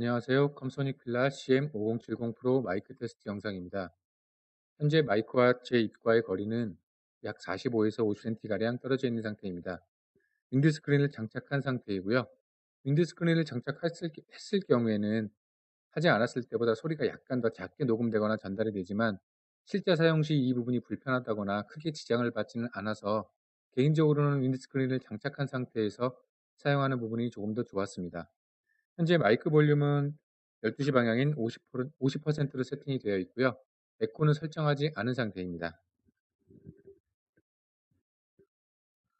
안녕하세요. 컴소닉 필라 CM5070 프로 마이크 테스트 영상입니다. 현재 마이크와 제 입과의 거리는 약 45에서 50cm가량 떨어져 있는 상태입니다. 윈드 스크린을 장착한 상태이고요. 윈드 스크린을 장착했을 했을 경우에는 하지 않았을 때보다 소리가 약간 더 작게 녹음되거나 전달이 되지만 실제 사용 시 이 부분이 불편하다거나 크게 지장을 받지는 않아서 개인적으로는 윈드 스크린을 장착한 상태에서 사용하는 부분이 조금 더 좋았습니다. 현재 마이크 볼륨은 12시 방향인 50%, 50%로 세팅이 되어 있고요. 에코는 설정하지 않은 상태입니다.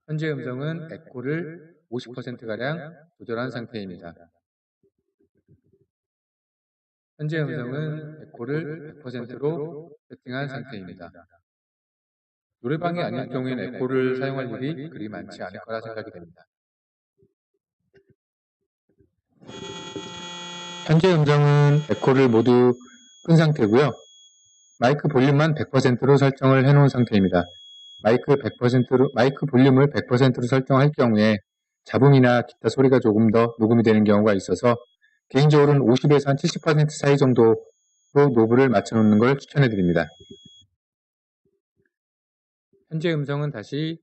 현재 음성은 에코를 50%가량 조절한 상태입니다. 현재 음성은 에코를 100%로 세팅한 상태입니다. 노래방이 아닐 경우에는 에코를 사용할 일이 그리 많지 않을 거라 생각이 됩니다. 현재 음성은 에코를 모두 끈 상태고요. 마이크 볼륨만 100%로 설정을 해놓은 상태입니다. 마이크 100%로 마이크 볼륨을 100%로 설정할 경우에 잡음이나 기타 소리가 조금 더 녹음이 되는 경우가 있어서 개인적으로는 50에서 한 70% 사이 정도로 노브를 맞춰놓는 걸 추천해 드립니다. 현재 음성은 다시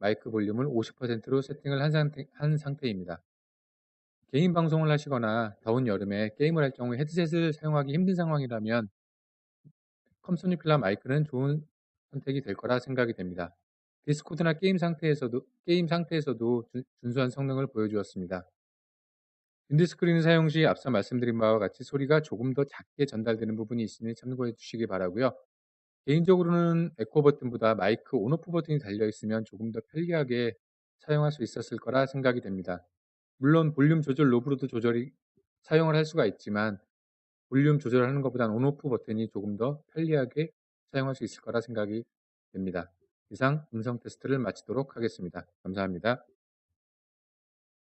마이크 볼륨을 50%로 세팅을 한, 상태, 한 상태입니다. 개인 방송을 하시거나 더운 여름에 게임을 할 경우에 헤드셋을 사용하기 힘든 상황이라면 컴소니 필라 마이크는 좋은 선택이 될 거라 생각이 됩니다. 디스코드나 게임 상태에서도 게임 상태에서도 준수한 성능을 보여주었습니다. 윈드스크린 사용 시 앞서 말씀드린 바와 같이 소리가 조금 더 작게 전달되는 부분이 있으니 참고해 주시기 바라고요. 개인적으로는 에코 버튼보다 마이크 온오프 버튼이 달려 있으면 조금 더 편리하게 사용할 수 있었을 거라 생각이 됩니다. 물론 볼륨 조절 노브로도 조절이 사용을 할 수가 있지만 볼륨 조절하는 것보다는 온오프 버튼이 조금 더 편리하게 사용할 수 있을 거라 생각이 됩니다. 이상 음성 테스트를 마치도록 하겠습니다. 감사합니다.